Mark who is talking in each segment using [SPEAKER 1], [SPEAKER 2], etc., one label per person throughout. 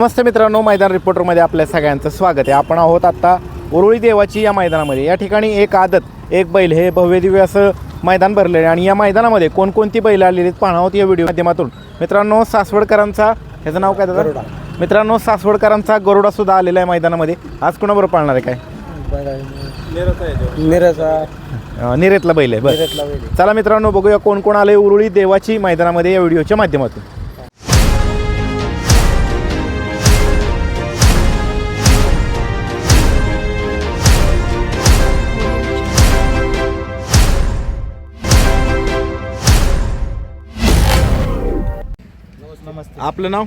[SPEAKER 1] नमस्ते मित्रांनो मैदान रिपोर्टरमध्ये आपल्या सगळ्यांचं स्वागत आहे. आपण आहोत आत्ता उरुळी देवाची या मैदानामध्ये. या ठिकाणी एक आदत एक बैल हे भव्य दिव्य असं मैदान भरलेलं आहे. आणि या मैदानामध्ये कोणकोणती बैल आलेली आहेत पाहणार आहोत या व्हिडिओ माध्यमातून. मित्रांनो सासवडकरांचा ह्याचं नाव काय दादा? मित्रांनो सासवडकरांचा गरुडा सुद्धा आलेला आहे मैदानामध्ये. आज कोणाबरोबर पाळणार आहे काय?
[SPEAKER 2] निराचा
[SPEAKER 1] निरेतला बैल आहे बरं. चला मित्रांनो बघूया कोण कोण आले उरुळी देवाची मैदानामध्ये या व्हिडिओच्या माध्यमातून.
[SPEAKER 2] नमस्ते
[SPEAKER 1] आपलं नाव?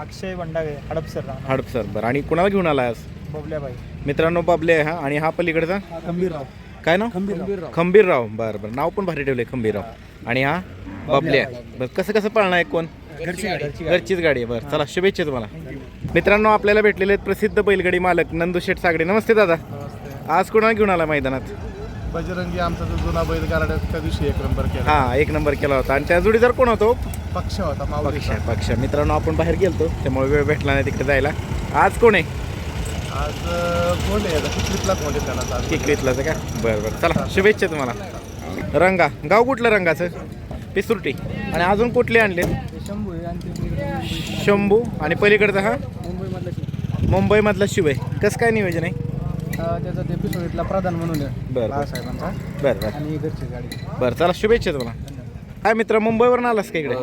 [SPEAKER 2] अक्षय भंडागे हडपसर
[SPEAKER 1] हडप सर. बरं आणि कुणाला घेऊन आला आज?
[SPEAKER 2] बबल्याबाई.
[SPEAKER 1] मित्रांनो बाबले आहे हा. आणि हा पलीकडचा?
[SPEAKER 2] खंबीरराव.
[SPEAKER 1] काय नाव?
[SPEAKER 2] खंबीरराव.
[SPEAKER 1] खंबीरराव. बरं बरं. नाव पण भारी ठेवले खंबीरराव. आणि हा बबले आहे. बरं कसं कसं पाळणार आहे कोण?
[SPEAKER 2] घरची घरची
[SPEAKER 1] घरचीच गाडी. आहे. बरं चला शुभेच्छा तुम्हाला. मित्रांनो आपल्याला भेटलेले आहेत प्रसिद्ध बैलगाडी मालक नंदू शेठ सागडे. नमस्ते दादा. आज कुणाला घेऊन आला मैदानात?
[SPEAKER 3] बजरंगी आमचा जो जुना बैल गाड्या त्या दिवशी एक नंबर केला.
[SPEAKER 1] हा एक नंबर केला होता. आणि त्या जोडीदार कोण होतो
[SPEAKER 3] पक्ष होता
[SPEAKER 1] पक्ष पक्ष. मित्रांनो आपण बाहेर गेलतो त्यामुळे वेळ भेटला नाही तिकडे जायला. आज कोण आहे?
[SPEAKER 3] आज अं, कोण आहे? कितलीतला कोण आहे त्याला
[SPEAKER 1] आहे का? बरं बरं. चला शुभेच्छा तुम्हाला. रंगा. गाव कुठलं रंगाचं? पिसुर्टी. आणि अजून कुठले आणले?
[SPEAKER 2] शंभू. आणि ते
[SPEAKER 1] शंभू आणि पलीकडचा हा?
[SPEAKER 2] मुंबईमधलं
[SPEAKER 1] मुंबईमधला शिव आहे कसं काय नियोजन आहे?
[SPEAKER 2] त्याचा ते पिसोडीतला प्रधान म्हणून आहे
[SPEAKER 1] बरं.
[SPEAKER 2] बाळासाहेबांचा.
[SPEAKER 1] बरं बरं.
[SPEAKER 2] आणि घरची गाडी.
[SPEAKER 1] बरं चला शुभेच्छा तुम्हाला. काय मित्र मुंबईवरून आलास का इकडे?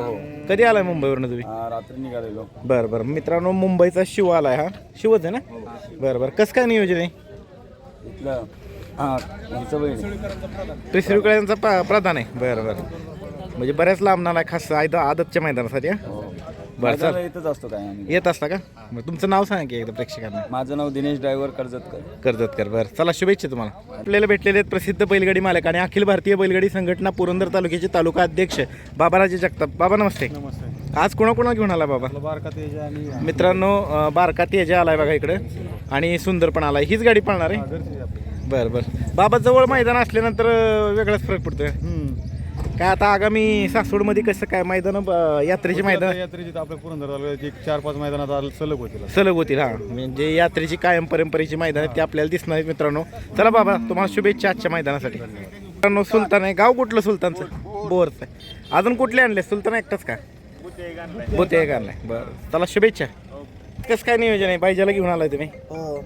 [SPEAKER 1] कधी आलाय मुंबईवरून तुम्ही?
[SPEAKER 3] रात्री निघालेलो.
[SPEAKER 1] बरं बरं. मित्रांनो मुंबईचा शिव आलाय हा? शिवच आहे ना? बरं बरं. कसं काय नियोजन आहे?
[SPEAKER 3] इथलं हा हिचं बहीण
[SPEAKER 1] त्रिश्रीकळ्यांचा प्र प्रधान आहे. बरं बरं. म्हणजे बऱ्याच लांब नाला आहे खास आयदा आदतच्या मैदानासाठी हा. बरं चल
[SPEAKER 3] इथंच असतो काय आम्ही.
[SPEAKER 1] येत असता का? मग तुमचं नाव सांगा की एकदा प्रेक्षकांना.
[SPEAKER 3] माझं नाव दिनेश ड्रायव्हर कर्जतकर.
[SPEAKER 1] कर्जतकर बरं. चला शुभेच्छा तुम्हाला. आपल्याला भेटलेले आहेत प्रसिद्ध बैलगाडी मालक आणि अखिल भारतीय बैलगाडी संघटना पुरंदर तालुक्याचे तालुका अध्यक्ष बाबाराजे जगताप. बाबा नमस्ते.
[SPEAKER 2] नमस्ते.
[SPEAKER 1] आज कोणाकोणा घेऊन आला बाबा?
[SPEAKER 2] बारका तेज आणि
[SPEAKER 1] मित्रांनो अं, बारका तेजा आलाय बघा इकडे. आणि सुंदर पण आलाय. हीच गाडी पळणार आहे? बरं बरं. बाबा जवळ मैदान असल्यानंतर अं, वेगळाच फरक पडतोय. काय आता आगामी सासवडमध्ये कसं काय? मैदान यात्रेची मैदान?
[SPEAKER 3] यात्रेची आपल्या पुरंदर तालुक्यात एक चार पाच मैदानात आज सलग होतील
[SPEAKER 1] सलग होतील हा. म्हणजे यात्रेची कायम परंपरेची मैदान आहेत ती आपल्याला दिसणार आहेत मित्रांनो. चला बाबा तुम्हाला शुभेच्छा आजच्या मैदानासाठी. मित्रांनो सुलतान आहे. गाव कुठलं सुलतानचं? बोरचं आहे. अजून कुठले आणले? सुलतान एकटाच का? बोते एक आणलाय. बरं. चला शुभेच्छा. कसं काय नियोजन आहे? पाहिजेला घेऊन आलाय तुम्ही?
[SPEAKER 2] हो.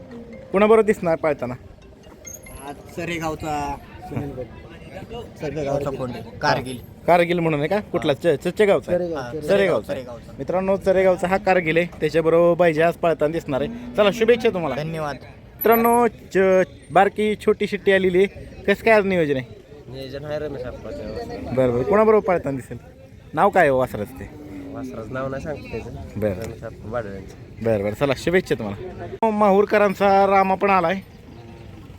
[SPEAKER 1] कुणाबरोबर दिसणार पाळताना?
[SPEAKER 2] आज सरेगावचा सरेगावचा फोन कारगिल.
[SPEAKER 1] कारगिल म्हणून आहे का? कुठला? च चच्चेगावचा चरेगावचा मित्रांनो चरेगावचा हा कारगिल आहे. त्याच्याबरोबर पाहिजे आज पाळताना दिसणार आहे. चला शुभेच्छा तुम्हाला.
[SPEAKER 2] धन्यवाद.
[SPEAKER 1] मित्रांनो च बारकी छोटी शिट्टी आलेली आहे. कसं काय आज नियोजन आहे?
[SPEAKER 2] नियोजन आहे रमेश
[SPEAKER 1] बरं बरं. कोणाबरोबर पाळताना दिसेल? नाव काय आहे वासराच ते?
[SPEAKER 2] वासराचं नाव नाही सांगतो त्याचं.
[SPEAKER 1] बरं.
[SPEAKER 2] रमेश
[SPEAKER 1] बरं बरं. चला शुभेच्छा तुम्हाला. माहूरकरांचा रामा पण आलाय.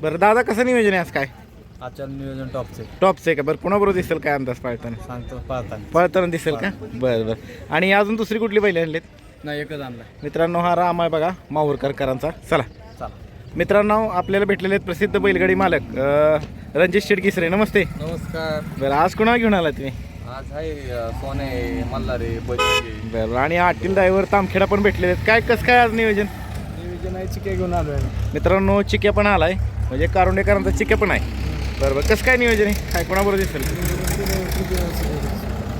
[SPEAKER 1] बरं दादा कसं नियोजन आहे आज काय?
[SPEAKER 2] आजच्या नियोजन टॉपचे.
[SPEAKER 1] टॉपचं आहे का? बरं कोणाबरोबर दिसेल काय अंदाज पाळताना?
[SPEAKER 2] सांगतो पाहताना
[SPEAKER 1] पळताना दिसेल का? बरं बरं. आणि अजून दुसरी कुठली बैल आणलीत?
[SPEAKER 2] नाही एकच आणलाय.
[SPEAKER 1] मित्रांनो हा राम आहे बघा माहूरकरकरांचा. चला.
[SPEAKER 2] चला.
[SPEAKER 1] मित्रांनो आपल्याला भेटलेले आहेत प्रसिद्ध बैलगाडी मालक अं, रणजित शेटकिसरे नमस्ते.
[SPEAKER 2] नमस्कार.
[SPEAKER 1] बरं आज कोणाला घेऊन आला तुम्ही?
[SPEAKER 2] आज आहे सोने मल्हारे बजरंगी
[SPEAKER 1] बरं आणि आटील ड्रायव्हर तामखेडा पण भेटलेले आहेत. काय कसं काय आज नियोजन?
[SPEAKER 2] नियोजन आहे चिके घेऊन आलोय
[SPEAKER 1] मित्रांनो चिक्या पण आलाय. म्हणजे कारुंडेकरांचा चिक्या पण आहे. बरं बरं कसं काय नियोजन आहे? काय कोणाबरोबर दिसेल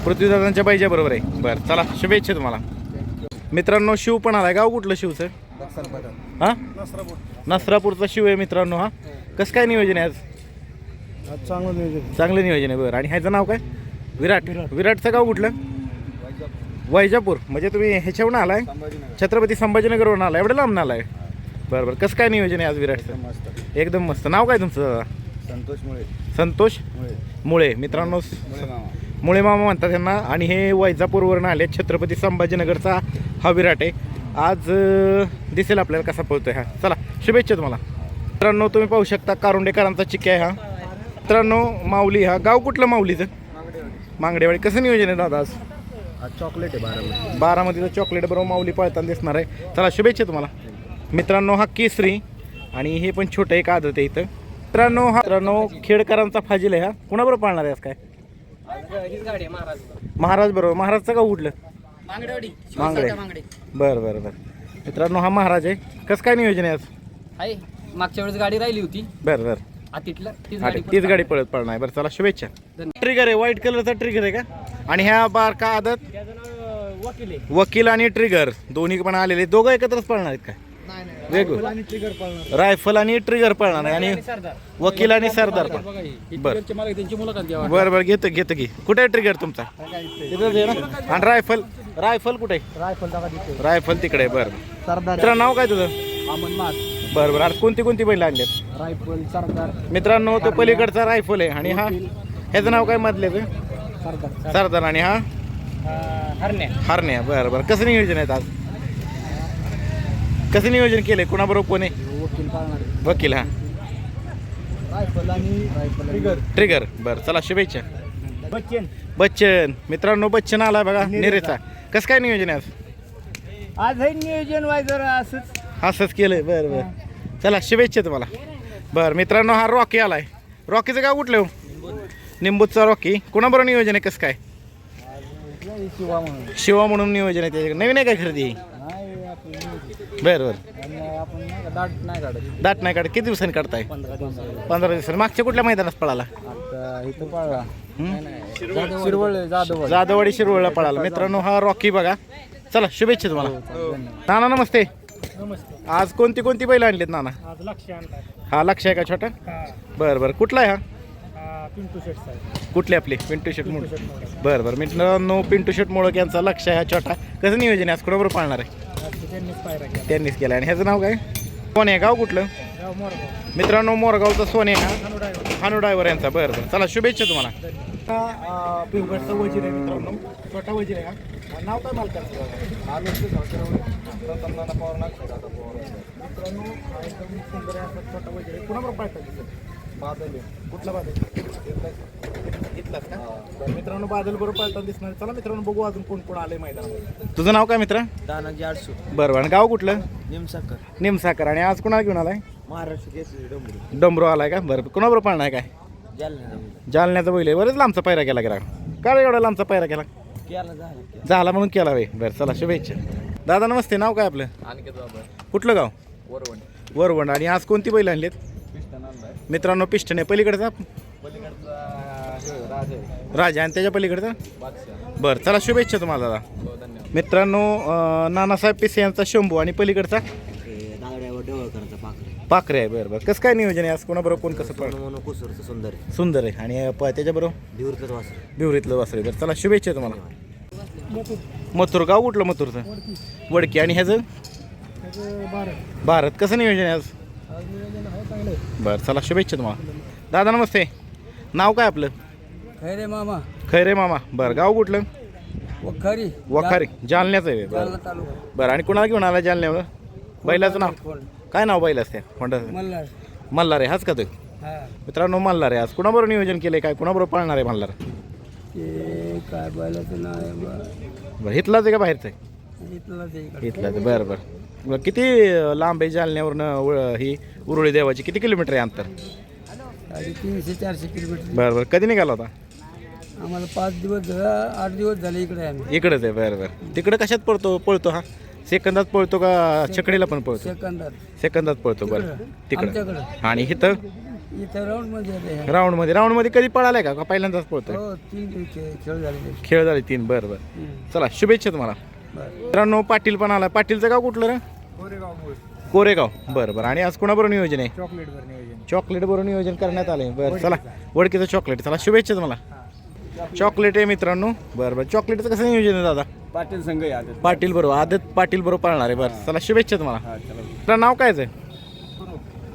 [SPEAKER 1] पृथ्वीदादांच्या पाहिजे बरोबर आहे. बरं चला शुभेच्छा तुम्हाला. मित्रांनो शिव पण आलाय. गाव कुठलं शिवचं हां? नसरापूरचा शिव आहे मित्रांनो हा? कसं काय नियोजन आहे आज?
[SPEAKER 2] आज चांगलं नियोजन
[SPEAKER 1] चांगलं नियोजन आहे बरं. आणि ह्याचं नाव काय? विराट. विराटचं गाव कुठलं? वैजापूर. म्हणजे तुम्ही ह्याच्यावरून आलाय? छत्रपती संभाजीनगरवरून आलाय. एवढं लांब आलाय बरं बरं. कसं काय नियोजन आहे आज विराटचं? एकदम मस्त. नाव काय तुमचं दादा?
[SPEAKER 3] संतोष मुळे
[SPEAKER 1] संतोष
[SPEAKER 3] मुळे.
[SPEAKER 1] मुळे. मित्रांनो
[SPEAKER 3] मुळे मामा.
[SPEAKER 1] मुळे मामा म्हणतात त्यांना. आणि हे वैजापूरवरून आले छत्रपती संभाजीनगरचा हा विराट आहे आज अं, दिसेल आपल्याला कसा पळतोय हा. चला शुभेच्छा तुम्हाला. मित्रांनो तुम्ही पाहू शकता कारुंडेकरांचा चिक्या आहे हा. मित्रांनो माऊली हा. गाव कुठलं माऊलीचं? मांगडेवाडी. कसं नियोजन आहे दादा आज?
[SPEAKER 2] आज चॉकलेट आहे बारा
[SPEAKER 1] बारामतीचं चॉकलेट बरोबर माऊली पळताना दिसणार आहे. चला शुभेच्छा तुम्हाला. मित्रांनो हा केसरी. आणि हे पण छोटं एक आदत आहे इथं. मित्रांनो हा मित्रांनो खेडकरांचा फाजील आहे हा. कुणाबरोबर पाळणार आहे आज काय?
[SPEAKER 2] महाराज
[SPEAKER 1] महाराज बरोबर. महाराजचं गाव उठलं मांगडे. बरं बरं बरं. मित्रांनो हा महाराज आहे. कसं काय नियोजन आहे आज?
[SPEAKER 4] आहे मागच्या वेळेस गाडी राहिली होती.
[SPEAKER 1] बरं बरं.
[SPEAKER 4] आतीतला तीच गाडी
[SPEAKER 1] तीच गाडी पळत पळणार आहे. बरं चला शुभेच्छा.
[SPEAKER 4] धन्यवाद.
[SPEAKER 1] ट्रिगर आहे व्हाईट कलरचा ट्रिगर आहे का? आणि ह्या बारका आदत?
[SPEAKER 4] वकील आहे.
[SPEAKER 1] वकील आणि ट्रिगर दोन्ही पण आलेले. दोघं एकत्रच पळणार आहेत काय? वेगळं रायफल आणि ट्रिगर पळणार. आहे आणि वकील आणि सरदार. पण.
[SPEAKER 4] बघा ही
[SPEAKER 1] बरं.
[SPEAKER 4] मला त्यांची मुलाखत घ्यावा
[SPEAKER 1] बरं बरं घेतो घेतो की. कुठे आहे ट्रिगर तुमचा? तिथंच आहे ना? आणि रायफल रायफल कुठे आहे?
[SPEAKER 4] रायफल
[SPEAKER 1] रायफल तिकडे आहे बरं.
[SPEAKER 4] सरदार.
[SPEAKER 1] तुला नाव काय तुझं?
[SPEAKER 4] अमन मात
[SPEAKER 1] बरं बरं. आता कोणती कोणती बैल आणलेत
[SPEAKER 4] रायफल सरदार.
[SPEAKER 1] मित्रांनो तो पलीकडचा रायफल आहे. आणि हा? ह्याचं नाव काय मधले
[SPEAKER 4] सरदार.
[SPEAKER 1] सरदार. आणि हा?
[SPEAKER 4] हरण्या.
[SPEAKER 1] हरण्या. बरं बरं. कसं नियोजन आहे आज? कसं नियोजन केलंय? कोणाबरोबर कोण आहे?
[SPEAKER 4] वकील पाळणार.
[SPEAKER 1] वकील हा.
[SPEAKER 4] रायफल आणि रायफल.
[SPEAKER 1] ट्रिगर. बरं चला शुभेच्छा.
[SPEAKER 4] बच्चन.
[SPEAKER 1] बच्चन. मित्रांनो बच्चन आला बघा निरेचा कसं काय नियोजन आहे आज?
[SPEAKER 4] आज हे नियोजन व्हाय जरा असंच.
[SPEAKER 1] असंच केलंय बरं बरं. चला शुभेच्छा तुम्हाला. बरं मित्रांनो हा रॉकी आलाय. रॉकीचं गाव कुठलं हो? निंबूचा रॉकी. कोणाबरोबर नियोजन आहे? कसं काय?
[SPEAKER 4] शिवा म्हणून.
[SPEAKER 1] शिवा म्हणून नियोजन आहे त्याच्याकडे नवीन आहे काय खरेदी? बरं बरं.
[SPEAKER 4] आणि आपण नाही का दाट नाही काढत.
[SPEAKER 1] दाट नाही काढ किती दिवसांनी काढताय?
[SPEAKER 4] पंधरा दिवसाला
[SPEAKER 1] पंधरा दिवसांनी. मागच्या कुठल्या मैदानात पळाला?
[SPEAKER 4] आता इथं पाळला.
[SPEAKER 1] हं?
[SPEAKER 4] शिरवळ जाधव
[SPEAKER 1] जाधववाडी. शिरवळला पळाला. मित्रांनो हा रॉकी बघा. चला शुभेच्छा तुम्हाला. नाना नमस्ते.
[SPEAKER 4] नमस्ते.
[SPEAKER 1] आज कोणती कोणती बैल आणलीत नाना?
[SPEAKER 4] आज लक्ष आणलाय.
[SPEAKER 1] हा लक्ष आहे का छोटा?
[SPEAKER 4] हा.
[SPEAKER 1] बरं बरं. कुठला आहे हा?
[SPEAKER 4] हा पिंटू शेट साहेब.
[SPEAKER 1] कुठले आपले? पिंटू शेट मोड बरं बरं. मित्रांनो पिंटू शेट मोडक यांचा लक्ष आहे हा छोटा. कसं नियोजन आहे? आज कोणाबरोबर पाळणार आहे?
[SPEAKER 4] त्यांनीच केला.
[SPEAKER 1] आणि ह्याचं नाव काय? कोण आहे गाव कुठलं?
[SPEAKER 4] गाव मोरगाव.
[SPEAKER 1] मित्रांनो मोरगावचा सोने हा हानू ड्रायव्हर यांचा. बरं बरं. चला शुभेच्छा तुम्हाला. पिवगडचा वजीर आहे मित्रांनो. छोटा वजीर आहे नाव काय मालकाचं? छोटा वजीर आहे. कुणाबरोबर बादल आहे. कुठला बादल? इथलाच. का? बरं, मित्रांनो बादल बरोबर पाळताना दिसणार. चला मित्रांनो बघू अजून कोण कोण आलंय मैदानामध्ये. तुझं नाव काय मित्र?
[SPEAKER 4] दानाजी आडसू.
[SPEAKER 1] बरं बरं. आणि गाव कुठलं?
[SPEAKER 4] निमसाकर
[SPEAKER 1] निमसाकर आणि आज कुणाला घेऊन आलाय?
[SPEAKER 4] महाराष्ट्र केसरी डोंबरी
[SPEAKER 1] डंबरो आलाय का? बरं. कुणाबरोबर पाळणार आहे काय?
[SPEAKER 4] जालना
[SPEAKER 1] जालन्याचा बैल आहे. बरेच लांबचा पायरा केला गेला. का रे एवढा लांबचा पायरा केला?
[SPEAKER 4] केला झाला
[SPEAKER 1] झाला म्हणून केला वे बरं चला शुभेच्छा. दादा नमस्ते. नाव काय आपलं?
[SPEAKER 2] आणखी
[SPEAKER 1] कुठलं गाव?
[SPEAKER 2] वरवण.
[SPEAKER 1] वरवंड आणि आज कोणती बैल आणलीत? मित्रांनो पिष्टन आहे पलीकडचा
[SPEAKER 2] पलीकडचा राज आहे.
[SPEAKER 1] राजा आणि त्याच्या पलीकडचा? बरं चला शुभेच्छा तुम्हाला दादा.
[SPEAKER 2] हो धन्यवाद.
[SPEAKER 1] मित्रांनो नानासाहेब पिसे यांचा शंभू आणि पलीकडचा?
[SPEAKER 4] पाखरे.
[SPEAKER 1] पाखरे आहे बरं बरं. कसं काय नियोजन आहे? आज कोणाबरोबर कोण कसं
[SPEAKER 4] कुसूरचं सुंदर आहे.
[SPEAKER 1] सुंदर आहे. आणि प- त्याच्याबरोबर?
[SPEAKER 4] धिवरचं वासर
[SPEAKER 1] बिवरीतलं वासरे बरं चला शुभेच्छा तुम्हाला. मथुर गाव कुठलं मथुरचं? वडकी. आणि ह्याचं? भारत. कसं नियोजन आहे आज? बरं चला शुभेच्छा तुम्हाला. दादा नमस्ते. नाव काय आपलं?
[SPEAKER 4] खैरे मामा.
[SPEAKER 1] खैरे मामा. बरं गाव कुठलं?
[SPEAKER 4] वखारी
[SPEAKER 1] वखारी जालन्याचं आहे. बरं.
[SPEAKER 4] तालुका.
[SPEAKER 1] बरं आणि कुणाला घेऊन आला जालन्यावर? बैलाचं नाव? काय नाव बैलाच त्या होंडाचं
[SPEAKER 4] मल्हार.
[SPEAKER 1] मल्हार आहे हाच का तो?
[SPEAKER 4] हा.
[SPEAKER 1] मित्रांनो मल्हार आहे आज. कुणाबरोबर नियोजन केलं काय कुणाबरोबर पाळणार आहे मल्हार?
[SPEAKER 4] ते काय बैलाचं नाव आहे बा?
[SPEAKER 1] बरं इथलाच आहे का बाहेरचं आहे?
[SPEAKER 4] इथलं
[SPEAKER 1] बरं बरं. बरं किती लांब आहे जालन्यावरनं ही उरुळी देवाची? किती किलोमीटर आहे अंतर?
[SPEAKER 4] तीनशे चारशे किलोमीटर.
[SPEAKER 1] बरं बरं. कधी निघाला होता?
[SPEAKER 4] आम्हाला पाच दिवस झाला आठ दिवस झाले इकडे आम्ही.
[SPEAKER 1] इकडंच आहे बरं बरं. तिकडं कशात पळतो पळतो हा? सेकंदात पळतो का छकडीला पण पळतो?
[SPEAKER 4] सेकंदात.
[SPEAKER 1] सेकंदात पळतो बरं. तिकडं
[SPEAKER 4] आमच्याकडं.
[SPEAKER 1] आणि इथं?
[SPEAKER 4] इथं राऊंडमध्ये येते हे.
[SPEAKER 1] राऊंडमध्ये. राऊंडमध्ये कधी पळालाय का? का पहिल्यांदाच पळतोय?
[SPEAKER 4] हो तीन खेळ झाले.
[SPEAKER 1] खेळ झाले तीन बरं बरं. चला शुभेच्छा तुम्हाला. मित्रांनो पाटील पण आला पाटीलचं गाव कुठलं रे? कोरेगाव बरं बरं. आणि आज कोणाबरोबर नियोजन आहे?
[SPEAKER 4] चॉकलेट नियोजन.
[SPEAKER 1] चॉकलेट बरोबर नियोजन करण्यात आले बरं चला. वडकीचं चॉकलेट. चला शुभेच्छा तुम्हाला. चॉकलेट आहे मित्रांनो. बरं बरं. चॉकलेटचं कसं नियोजन आहे दादा?
[SPEAKER 4] पाटील संघ याद
[SPEAKER 1] पाटील बरोबर. आदत पाटील बरोबर पाळणार आहे. बरं चला शुभेच्छा तुम्हाला. तुला नाव काय आहे?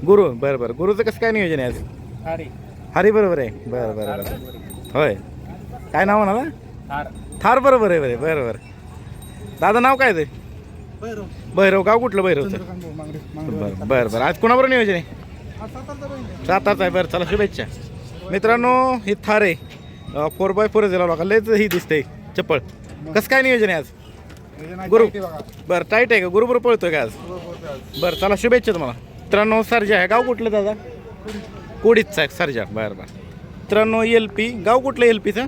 [SPEAKER 1] गुरु. बरं बरं. गुरुचं कसं काय नियोजन आहे आज?
[SPEAKER 4] अरे
[SPEAKER 1] हरी बरोबर आहे. बरं बरं बरं. होय. काय नाव म्हणाला?
[SPEAKER 4] हार
[SPEAKER 1] थार बरोबर आहे बरे बरं बरं. दादा नाव काय ते? भैरव. गाव कुठलं भैरवचं बरं बरं बरं. आज कोणाबरोबर नियोजन आहे? सातारचं आहे. बरं चला शुभेच्छा. मित्रांनो ही थार फोर बाय फोर दिला लोका लयच ही दिसते चप्पल. कसं काय नियोजन आहे आज? गुरु बरं टाईट आहे का? गुरु बरोबर पळतोय का आज? बरं चला शुभेच्छा तुम्हाला. मित्रांनो सर्जा आहे. गाव कुठलं दादा? कोडीचं आहे सर्जा. बरं बरं. मित्रांनो एल पी गाव कुठलं एल पीचं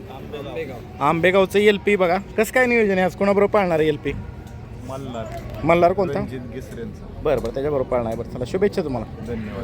[SPEAKER 1] आंबेगावचं एल पी बघा. कसं काय नियोजन आहे? आज कोणाबरोबर पाळणार आहे एल पी
[SPEAKER 5] मल्हार.
[SPEAKER 1] मल्हार कोणता? बरं बरं. त्याच्याबरोबर पाळणार आहे. बरं चला शुभेच्छा तुम्हाला.
[SPEAKER 5] धन्यवाद.